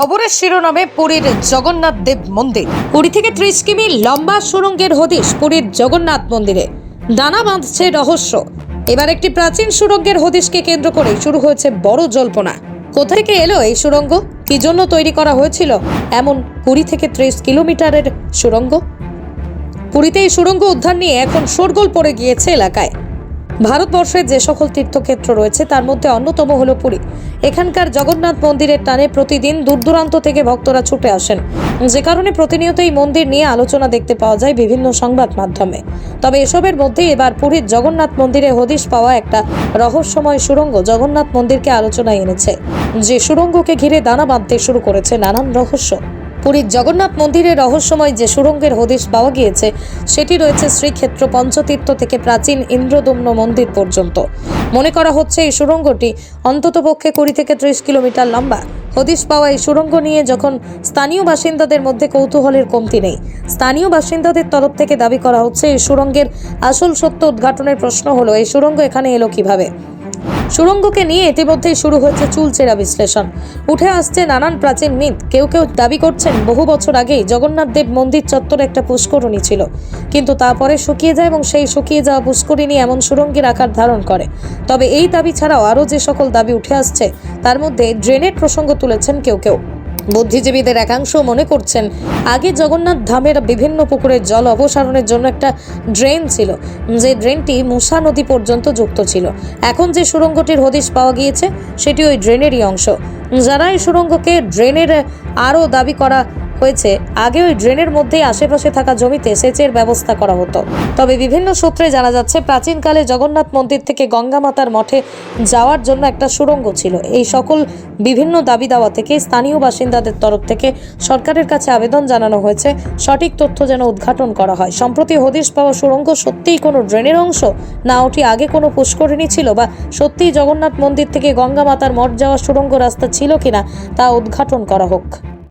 খবরের শিরোনামে পুরীর জগন্নাথ দেব মন্দির। পুরী থেকে ত্রিশ কিমি লম্বা সুরঙ্গের হদিশ পুরীর জগন্নাথ মন্দিরে। দানা বাঁধছে রহস্য। এবার একটি প্রাচীন সুরঙ্গের হদিশকে কেন্দ্র করে শুরু হয়েছে বড় জল্পনা। কোথা থেকে এলো এই সুরঙ্গ? কি জন্য তৈরি করা হয়েছিল এমন কুড়ি থেকে ত্রিশ কিলোমিটারের সুরঙ্গ? পুরীতে এই সুরঙ্গ উদ্ধার নিয়ে এখন শোরগোল পড়ে গিয়েছে এলাকায়। ভারতবর্ষের যে সকল তীর্থক্ষেত্র রয়েছে, তার মধ্যে অন্যতম হল পুরী। এখানকার জগন্নাথ মন্দিরের টানে প্রতিদিন দূর দূরান্ত থেকে ভক্তরা ছুটে আসেন। যে কারণে প্রতিনিয়ত এই মন্দির নিয়ে আলোচনা দেখতে পাওয়া যায় বিভিন্ন সংবাদ মাধ্যমে। তবে এসবের মধ্যে এবার পুরীর জগন্নাথ মন্দিরে হদিশ পাওয়া একটা রহস্যময় সুড়ঙ্গ জগন্নাথ মন্দিরকে আলোচনায় এনেছে। যে সুড়ঙ্গকে ঘিরে দানা বাঁধতে শুরু করেছে নানান রহস্য। পুরীর জগন্নাথ মন্দিরে রহস্যময় যে সুরঙ্গের হদিশ পাওয়া গিয়েছে, সেটি রয়েছে শ্রীক্ষেত্র পঞ্চতীর্থ থেকে প্রাচীন ইন্দ্রদম্ন মন্দির পর্যন্ত। মনে করা হচ্ছে এই সুড়ঙ্গটি অন্ততপক্ষে কুড়ি থেকে ত্রিশ কিলোমিটার লম্বা। হদিশ পাওয়া এই সুড়ঙ্গ নিয়ে যখন স্থানীয় বাসিন্দাদের মধ্যে কৌতূহলের কমতি নেই, স্থানীয় বাসিন্দাদের তরফ থেকে দাবি করা হচ্ছে এই সুরঙ্গের আসল সত্য উদ্ঘাটনের প্রশ্ন হলো, এই সুরঙ্গ এখানে এলো কীভাবে? সুড়ঙ্গকে নিয়ে ইতিমধ্যেই শুরু হয়েছে চুলচেরা বিশ্লেষণ। উঠে আসছে নানান প্রাচীন মিথ। কেউ কেউ দাবি করছেন বহু বছর আগেই জগন্নাথ দেব মন্দির চত্বরে একটা পুষ্করণী ছিল। কিন্তু তারপরে শুকিয়ে যায় এবং সেই শুকিয়ে যাওয়া পুষ্করিণী এমন সুরঙ্গের আকার ধারণ করে। তবে এই দাবি ছাড়াও আরও যে সকল দাবি উঠে আসছে, তার মধ্যে ড্রেনের প্রসঙ্গ তুলেছেন কেউ কেউ। বুদ্ধিজীবীদের একাংশ মনে করছেন, আগে জগন্নাথ ধামের বিভিন্ন পুকুরের জল অপসারণের জন্য একটা ড্রেন ছিল। যে ড্রেনটি মুসা নদী পর্যন্ত যুক্ত ছিল। এখন যে সুড়ঙ্গটির হদিশ পাওয়া গিয়েছে, সেটি ওই ড্রেনেরই অংশ। যারা এই সুড়ঙ্গকে ড্রেনের আরও দাবি করা হয়েছে, আগে ওই ড্রেনের মধ্যেই আশেপাশে থাকা জমিতে সেচের ব্যবস্থা করা হতো। তবে বিভিন্ন সূত্রে জানা যাচ্ছে, প্রাচীনকালে জগন্নাথ মন্দির থেকে গঙ্গা মাতার মঠে যাওয়ার জন্য একটা সুড়ঙ্গ ছিল। এই সকল বিভিন্ন দাবি দাওয়া থেকে স্থানীয় বাসিন্দাদের তরফ থেকে সরকারের কাছে আবেদন জানানো হয়েছে, সঠিক তথ্য যেন উদ্ঘাটন করা হয়। সম্প্রতি হদিশ পাওয়া সুড়ঙ্গ সত্যিই কোনো ড্রেনের অংশ? না, ওটি আগে কোনো পুষ্করিণী ছিল বা সত্যিই জগন্নাথ মন্দির থেকে গঙ্গা মাতার মঠ যাওয়ার সুড়ঙ্গ রাস্তা ছিল কিনা তা উদ্ঘাটন করা হোক।